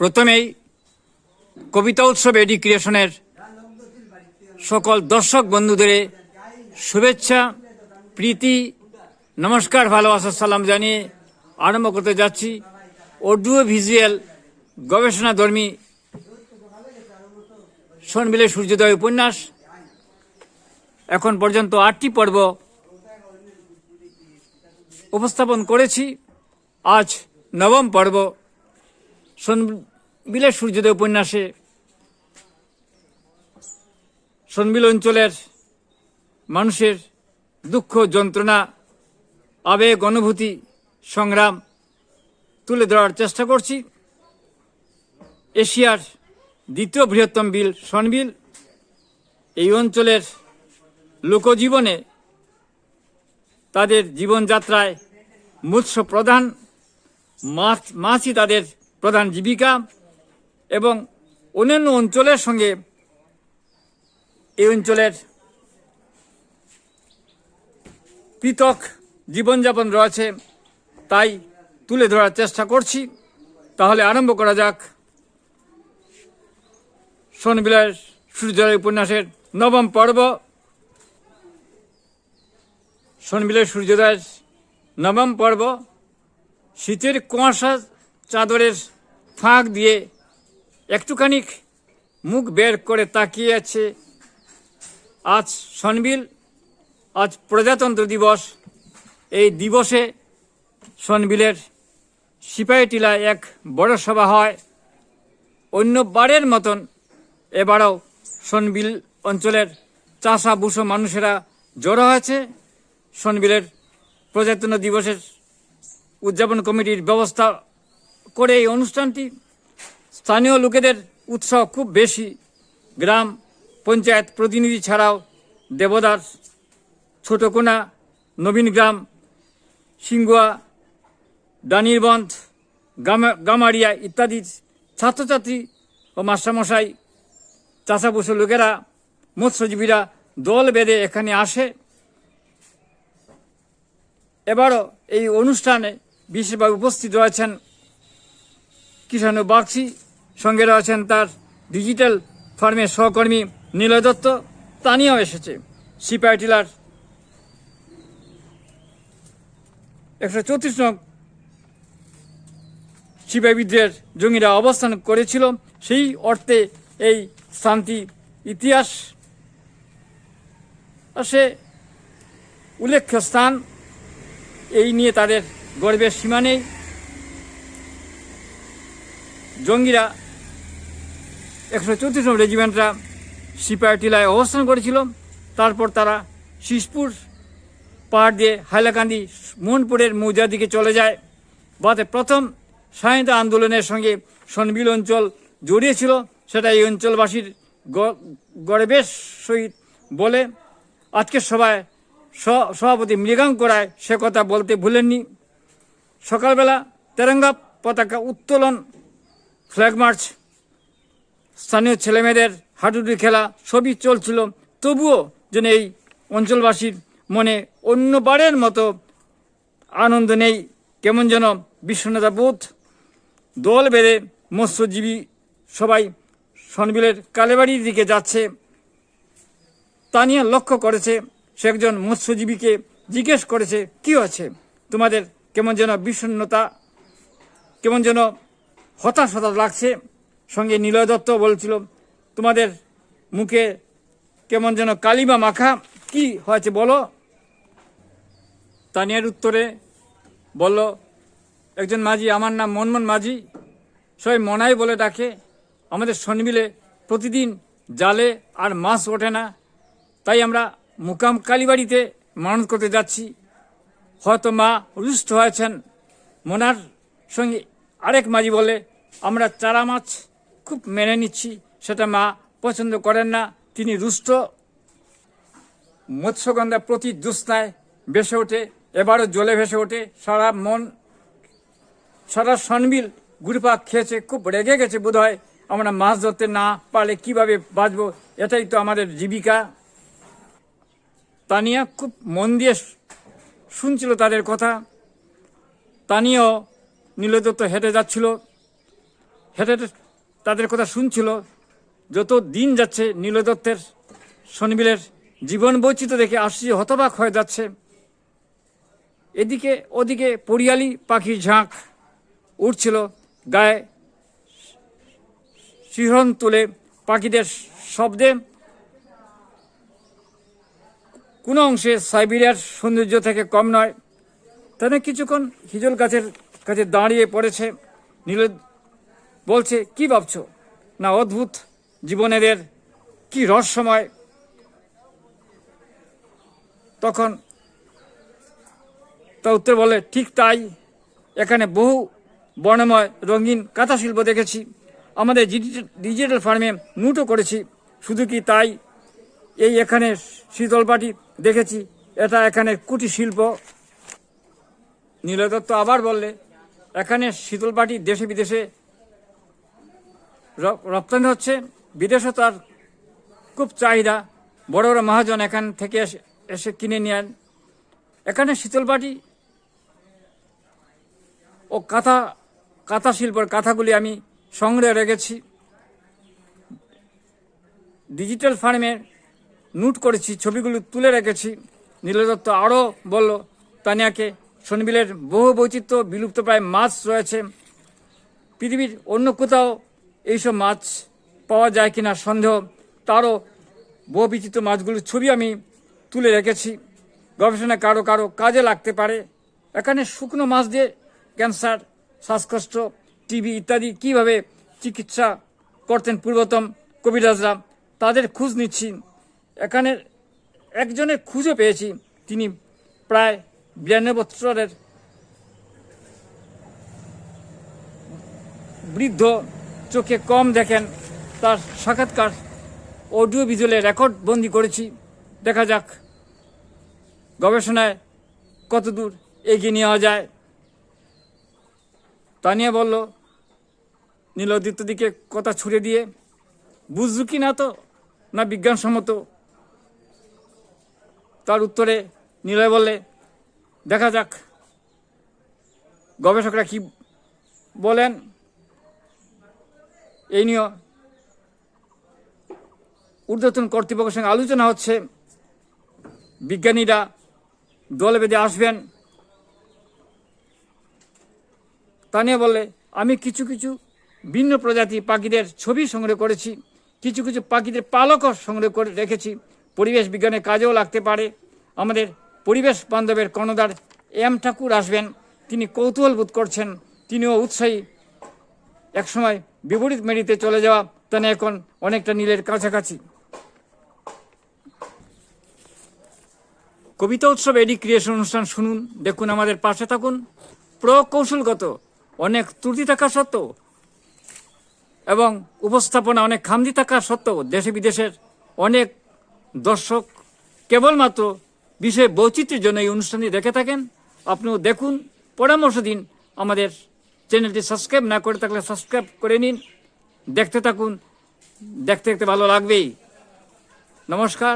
প্রথমেই কবিতা উৎসব এডি ক্রিয়েশনের সকল দর্শক বন্ধুদের শুভেচ্ছা, প্রীতি, নমস্কার, ভালোবাসার সালাম জানিয়ে আরম্ভ করতে যাচ্ছি। অডিও ভিজুয়াল গবেষণাধর্মী সনবিলে সূর্যোদয় উপন্যাস। এখন পর্যন্ত আটটি পর্ব উপস্থাপন করেছি। আজ নবম পর্ব। সনবিলের সূর্যোদয় উপন্যাসে সনবিল অঞ্চলের মানুষের দুঃখ, যন্ত্রণা, আবেগ, অনুভূতি, সংগ্রাম তুলে ধরার চেষ্টা করছি। এশিয়ার দ্বিতীয় বৃহত্তম বিল, সনবিল, এই অঞ্চলের লোকজীবনে তাদের জীবনযাত্রায় মৎস্য প্রধান মাছ, মাছই তাদের প্রধান জীবিকা। এবং অন্যান্য অঞ্চলের সঙ্গে এই অঞ্চলের পৃথক জীবনযাপন রয়েছে, তাই তুলে ধরার চেষ্টা করছি। তাহলে আরম্ভ করা যাক। সোনবিলাস সূর্যোদয় উপন্যাসের নবম পর্ব। সোনবিলাস সূর্যোদয়ের নবম পর্ব। শীতের কুয়াশা চাদরের ফাঁক দিয়ে একটুখানি মুখ বের করে তাকিয়ে আছে। আজ সনবিল আজ প্রজাতন্ত্র দিবস। এই দিবসে সনবিলের সিপাহীটিলায় এক বড় সভা হয়। অন্য বারের মতন এবারও সনবিল অঞ্চলের চাষা বুসো মানুষেরা জড়ো হয়েছে। সনবিলের প্রজাতন্ত্র দিবসের উদযাপন কমিটির ব্যবস্থা করে এই অনুষ্ঠানটি স্থানীয় লোকেদের উৎসাহ খুব বেশি। গ্রাম পঞ্চায়েত প্রতিনিধি ছাড়াও দেবদাস, ছোটকোনা, নবীন গ্রাম সিঙ্গুয়া দানিরবন্ধ গামা, গামারিয়া ইত্যাদি ছাত্রছাত্রী ও মাস্টারমশাই চাষাবুসো লোকেরা, মৎস্যজীবীরা দল বেঁধে এখানে আসে। এবারও এই অনুষ্ঠানে বিশেষভাবে উপস্থিত রয়েছেন কিষাণু বাগচি সঙ্গে রয়েছেন তার ডিজিটাল ফার্মের সহকর্মী নীলয় দত্ত তানিয়াও এসেছে সিপাহী টিলার। একশো চৌত্রিশ নং সিপাহী বিদ্রোহের জঙ্গিরা অবস্থান করেছিল। সেই অর্থে এই শান্তি ইতিহাস। সে উল্লেখ্য স্থান, এই নিয়ে তাদের গর্বের সীমা নেই। জঙ্গিরা একশো চৌত্রিশ নম্বর রেজিমেন্টরা সিপাহীটিলায় অবস্থান করেছিল। তারপর তারা শিশপুর পাহাড় দিয়ে হাইলাকান্দি মোহনপুরের মৌজার দিকে চলে যায়। বাতে প্রথম স্বাধীনতা আন্দোলনের সঙ্গে সনবিল অঞ্চল জড়িয়েছিল সেটা এই অঞ্চলবাসীর গর্বের সহিত বলে। আজকের সভায় সভাপতি মৃগাঙ্ক করায় সে কথা বলতে ভুলেননি। সকালবেলা তেরঙ্গা পতাকা উত্তোলন, ফ্ল্যাগ মার্চ স্থানীয় ছেলেমেয়েদের হাডুডু খেলা সবই চলছিল। তবুও যেন এই অঞ্চলবাসীর মনে অন্যবারের মতো আনন্দ নেই। কেমন যেন বিশ্বনাথা বোধ দল বেঁধে মৎস্যজীবী সবাই সনবিলের কালেবাড়ির দিকে যাচ্ছে। তা নিয়ে লক্ষ্য করেছে সে একজন মৎস্যজীবীকে জিজ্ঞেস করেছে, কি আছে তোমাদের কেমন যেন বিষণ্ণতা, কেমন যেন হতাশ হতাশ লাগছে? সঙ্গে নিলয় দত্ত বলছিল, তোমাদের মুখে কেমন যেন কালিমা মাখা, কি হয়েছে বলো? তানিয়ার উত্তরে বলল, একজন মাঝি, আমার নাম মনমন মাঝি, সবাই মনাই বলে ডাকে, আমাদের শনিমিলে প্রতিদিন জালে আর মাছ ওঠে না, তাই আমরা মুকাম কালীবাড়িতে মানত করতে যাচ্ছি। হয়তো মা রুষ্ট হয়েছেন। মোনার সঙ্গে আরেক মাঝি বলে, আমরা চারা মাছ খুব মেনে নিচ্ছি, সেটা মা পছন্দ করেন না, তিনি রুষ্ট। মৎস্যগন্ধা প্রতি জ্যোৎস্নায় ভেসে ওঠে, এবারও জলে ভেসে ওঠে, সারা মন, সারা সনবিল গুরুপাক খেয়েছে, খুব রেগে গেছে বোধ হয় আমরা মাছ ধরতে না পারলে কীভাবে বাঁচবো, এটাই তো আমাদের জীবিকা। তানিয়া খুব মন দিয়ে শুনছিল তাদের কথা। তানিয়াও নীলদত্ত হেঁটে যাচ্ছিল। হেঁটে তাদের কথা শুনছিল। যত দিন যাচ্ছে, নীলদত্তের শনিবিলের জীবন বৈচিত্র্য দেখে আসছি হতবাক হয়ে যাচ্ছে। এদিকে ওদিকে পরিয়ালি পাখির ঝাঁক উঠছিল গায়ে শিহরণ তুলে পাখিদের শব্দে। কোনো অংশে সাইবেরিয়ার সৌন্দর্য থেকে কম নয়। তাদের কিছুক্ষণ হিজল গাছের কাছে দাঁড়িয়ে পড়েছে নীল বলছে, কি ভাবছ? না অদ্ভুত জীবনেদের কি রহস্যময়? তখন তা উত্তর বলে, ঠিক তাই। এখানে বহু বর্ণময় রঙিন কাঁথা শিল্প দেখেছি। আমাদের ডিজিটাল ফার্মে নুটও করেছি। শুধু কি তাই? এই এখানে শীতলপাটি দেখেছি। এটা এখানে কুটির শিল্প। নীলদত্ত আবার বললে, এখানে শীতলপাটি দেশে বিদেশে রপ্তানি হচ্ছে বিদেশে তার খুব চাহিদা। বড় বড় মহাজন এখান থেকে এসে কিনে নেন এখানে শীতলপাটি ও কাঁথা কাঁথা শিল্পের কাঁথাগুলি আমি সংগ্রহে রেখেছি। ডিজিটাল ফার্মে নোট করেছি, ছবিগুলো তুলে রেখেছি। নীলদত্ত আরও বলল, তানিয়াকে শনিবিলের বহু বৈচিত্র্য বিলুপ্তপ্রায় মাছ রয়েছে। পৃথিবীর অন্য কোথাও এইসব মাছ পাওয়া যায় কিনা সন্দেহ, তারও বহু বিচিত্র মাছগুলোর ছবি আমি তুলে রেখেছি। গবেষণা কারও কারও কাজে লাগতে পারে। এখানে শুকনো মাছ দিয়ে ক্যান্সার, শ্বাসকষ্ট, টিবি ইত্যাদি কীভাবে চিকিৎসা করতেন পূর্বতম কবিরাজরা, তাদের খোঁজ নিচ্ছি। এখানে একজনের খুঁজে পেয়েছি, তিনি প্রায় বিরানব্বই বছরের বৃদ্ধ চোখে কম দেখেন, তার সাক্ষাৎকার অডিও ভিজুয়ালে রেকর্ড বন্দি করেছি। দেখা যাক, গবেষণায় কতদূর এগিয়ে নেওয়া যায়। তানিয়া বলল, নীলদিত্য দিকে কথা ছুড়ে দিয়ে, বুঝলু কি না তো? না বিজ্ঞানসম্মত? তার উত্তরে নীলয় বললে, দেখা যাক, গবেষকরা কি বলেন? এই নিয়ে ঊর্ধ্বতন কর্তৃপক্ষের সঙ্গে আলোচনা হচ্ছে। বিজ্ঞানীরা দলে বেঁধে আসবেন। তা নিয়ে বলে, আমি কিছু কিছু ভিন্ন প্রজাতি পাখিদের ছবি সংগ্রহ করেছি, কিছু কিছু পাখিদের পালকও সংগ্রহ করে রেখেছি। পরিবেশ বিজ্ঞানের কাজেও লাগতে পারে। আমাদের পরিবেশ বান্ধবের কর্ণধার এম ঠাকুর আসবেন। তিনি কৌতূহল বোধ করছেন। তিনিও উৎসাহী একসময় বিপরীত মেরিতে চলে যাওয়া তানে এখন অনেকটা নীলের কাছাকাছি। কবিতা উৎসব এডি ক্রিয়েশন অনুষ্ঠান শুনুন, দেখুন আমাদের পাশে থাকুন। প্রকৌশলগত অনেক ত্রুটি থাকা সত্ত্বেও এবং উপস্থাপনা অনেক খামদি থাকা সত্ত্বেও দেশে বিদেশের অনেক দর্শক কেবলমাত্র বিষয় বৈচিত্র্যের জন্য এই অনুষ্ঠানটি দেখে থাকেন। আপনিও দেখুন, পরামর্শ দিন আমাদের চ্যানেলটি সাবস্ক্রাইব না করে থাকলে সাবস্ক্রাইব করে নিন। দেখতে থাকুন। দেখতে দেখতে ভালো লাগবেই। নমস্কার।